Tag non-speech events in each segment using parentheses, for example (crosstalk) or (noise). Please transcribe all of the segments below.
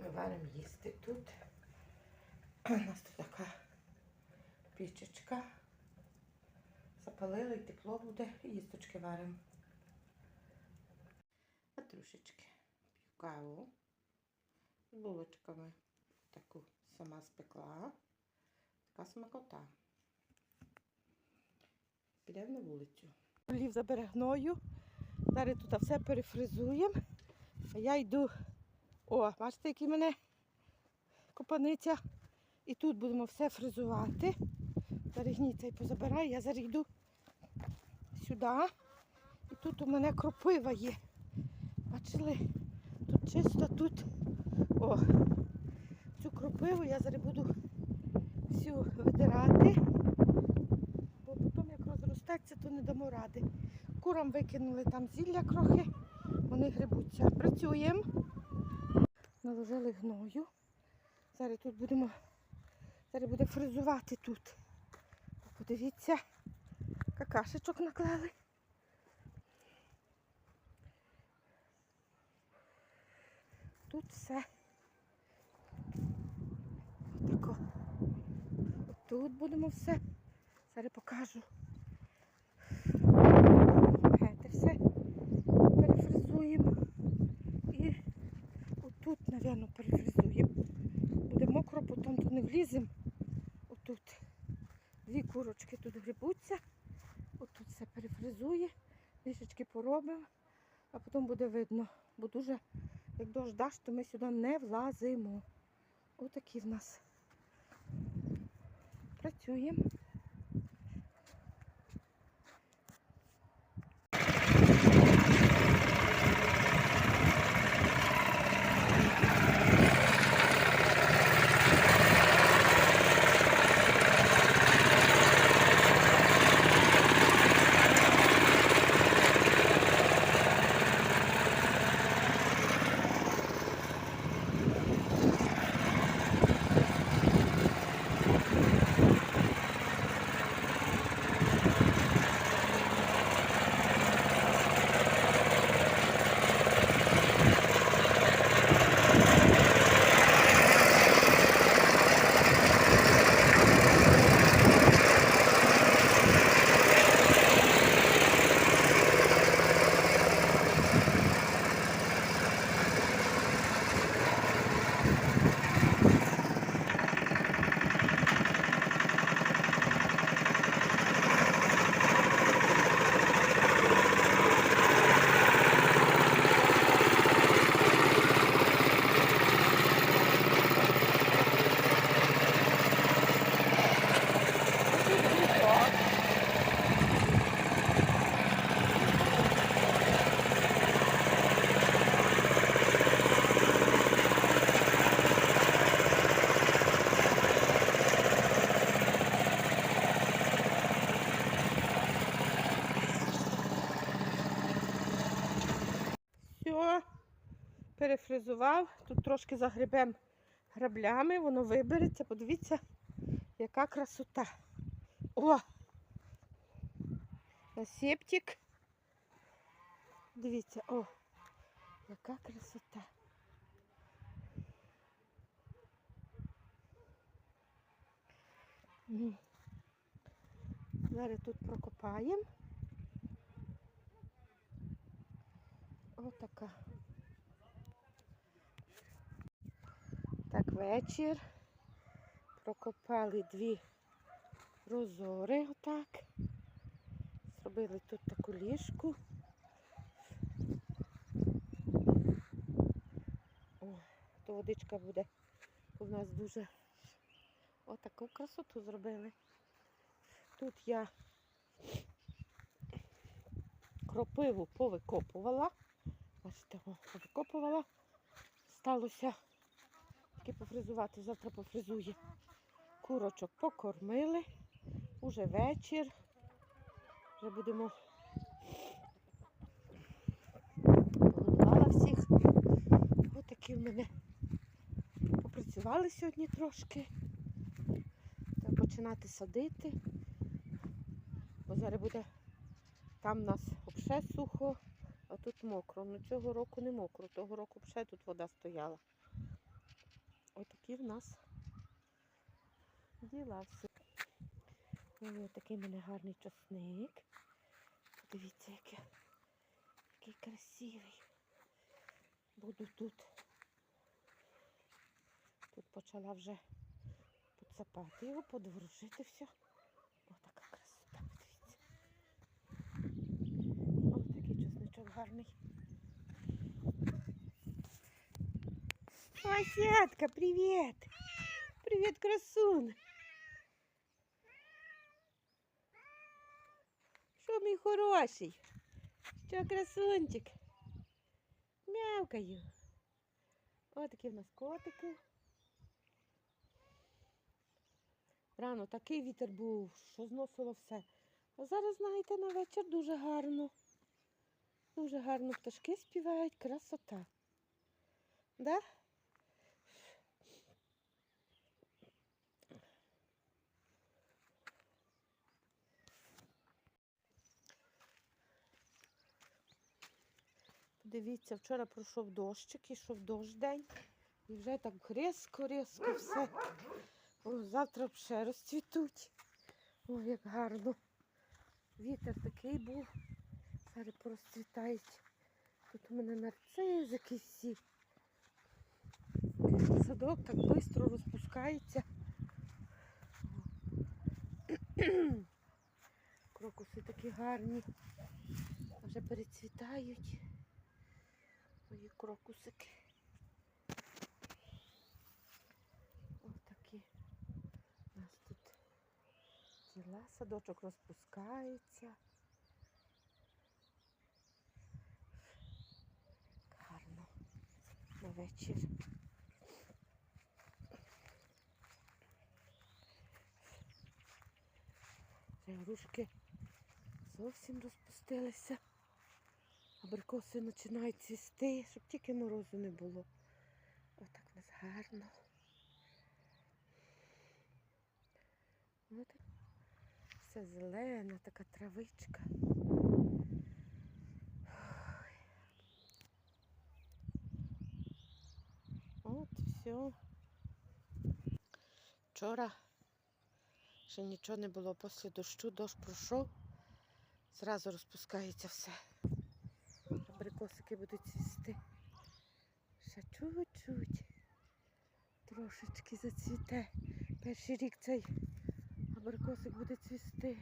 Ми варимо їсти тут. (clears throat) У нас тут така пічечка. Запалили, і тепло буде, їсточки варимо. А трошечки п'ю каву з булочками. Таку сама спекла. Така смакота. Підемо на вулицю. Лів за берегною. Зараз тут все перефризуємо. А я йду. О, бачите, які мене копаниця. І тут будемо все фризувати. Зараз гніця і позабираю, я зараз йду сюди. І тут у мене кропива є. Бачили? Тут чисто тут. О, цю кропиву я зараз буду всю видирати. Бо потім як розростеться, то не дамо ради. Курам викинули там зілля крохи, вони грибуться. Працюємо. Наложили гною. Зараз тут будемо, зараз буде фризувати тут. Подивіться, какашечок наклали. Тут все. Отако. Тут будемо все. Зараз покажу. Гете все перефризуємо. І отут, мабуть, перефризуємо. Буде мокро, потім тут не вліземо. Отут. Дві курочки тут грибуться. Отут все перефризує. Трішечки поробимо, а потім буде видно. Бо дуже, як дощ даш, то ми сюди не влазимо. Отакі в нас. Працюємо. Все, перефризував. Тут трошки загребем граблями, воно вибереться. Подивіться, яка красота. О! Насептик. Дивіться, о, яка красота. Зараз тут прокопаємо. Отака. Так, вечір. Прокопали дві розори отак. Зробили тут таку ліжку. О, то водичка буде у нас дуже отаку красоту зробили. Тут я кропиву повикопувала. Бачите, повикопувала. Сталося тільки пофризувати, завтра пофризує. Курочок покормили. Уже вечір. Вже будемо погодувала всіх. Отакі в мене попрацювали сьогодні трошки. Треба починати садити. Бо зараз буде там у нас взагалі сухо, а тут мокро. Ну цього року не мокро, того року взагалі тут вода стояла. Отакі в нас діла все. Ось такий мене гарний часник. Подивіться, який, який красивий. Буду тут. Тут почала вже підсапати його, подворушити все. О, така красота, подивіться. О, такий чесничок гарний. Васятка, привіт! Привіт, красун! Що мій хороший? Що красунчик? Мявкаю. Ось такі в нас котики. Рано такий вітер був, що зносило все. А зараз, знаєте, на вечір дуже гарно. Дуже гарно пташки співають, красота. Да? Дивіться, вчора пройшов дощик, ішов дощ день. І вже так різко-різко все. О, завтра ще розцвітуть. Ой, як гарно. Вітер такий був. Зараз порозцвітають. Тут у мене нарцизики всі. Садок так швидко розпускається. (clears throat) Крокуси такі гарні. Вже перецвітають. Мої крокусики. Ось такі у нас тут діла. Садочок розпускається. Гарно на вечір. Вже грушки зовсім розпустилися. Абрикоси починають цвісти, щоб тільки морозу не було. Отак у нас гарно. Все зелена, така травичка. От все. Вчора ще нічого не було після дощу, дощ пройшов, зразу розпускається все. Абрикосики будуть цвісти. Ще чуть-чуть. Трошечки зацвіте. Перший рік цей абрикосик буде цвісти.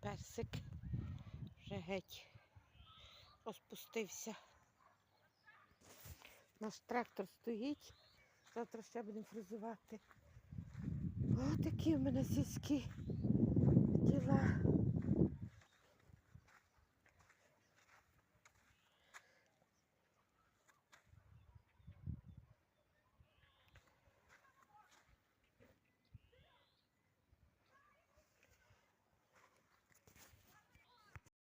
Персик вже геть розпустився. Наш трактор стоїть. Завтра ще будемо фрезувати. Ось такі в мене сільські діла.